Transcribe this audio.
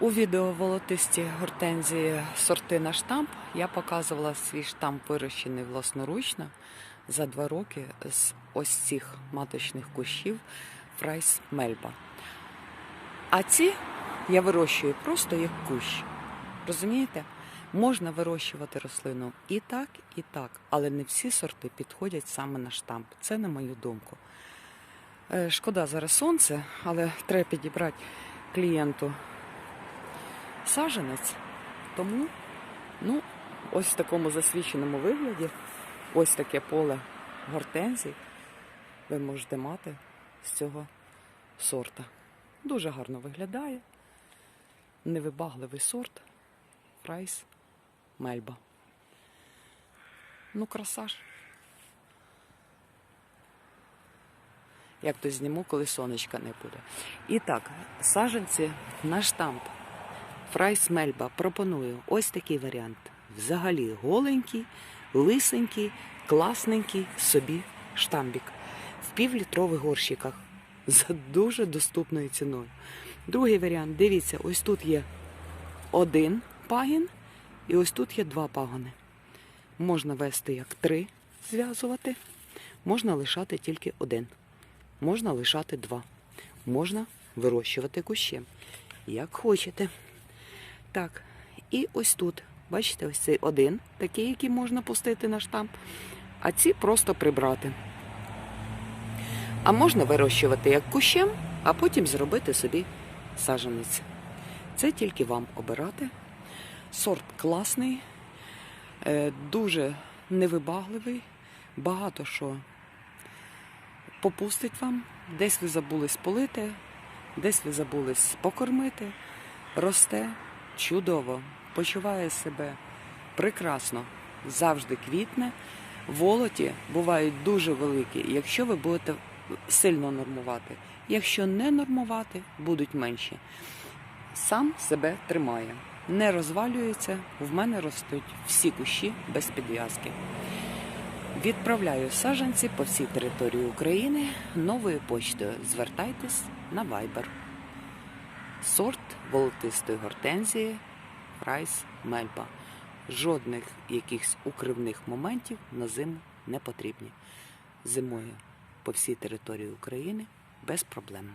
У відео волотисті гортензії сорти на штамп я показувала свій штамп, вирощений власноручно за два роки з ось цих маточних кущів Фрайс Мельба. А ці я вирощую просто як кущ. Розумієте? Можна вирощувати рослину і так, і так, але не всі сорти підходять саме на штамп. Це на мою думку. Е, Шкода зараз сонце, але треба підібрати клієнту саженець. Тому, ну, ось в такому засвіченому вигляді, ось таке поле гортензій ви можете мати з цього сорта. Дуже гарно виглядає. Невибагливий сорт. Фрайс Мельба. Ну, краса ж. Як то зніму, коли сонечка не буде. І так, саженці на штамп. Фрайс Мельба пропоную ось такий варіант. Взагалі голенький, лисенький, класненький собі штамбік в півлітрових горщиках за дуже доступною ціною. Другий варіант, дивіться, ось тут є один пагін, і ось тут є два пагони. Можна вести як три, зв'язувати, можна лишати тільки один, можна лишати два, можна вирощувати кущем, як хочете. Так, і ось тут, бачите, ось цей один, такий, який можна пустити на штамп, а ці просто прибрати. А можна вирощувати як кущем, а потім зробити собі саженець. Це тільки вам обирати. Сорт класний, е, дуже невибагливий, багато що попустить вам. Десь ви забулись полити, десь ви забулись покормити. Росте чудово, почуває себе прекрасно, завжди квітне. Волоті бувають дуже великі, якщо ви будете сильно нормувати. Якщо не нормувати, будуть менші. Сам себе тримає, не розвалюється. В мене ростуть всі кущі без підв'язки. Відправляю саджанці по всій території України новою почтою. Звертайтесь на Viber. Сорт волотистої гортензії Райс Мельба. Жодних якихось укривних моментів на зиму не потрібні. Зимою по всій території України без проблем.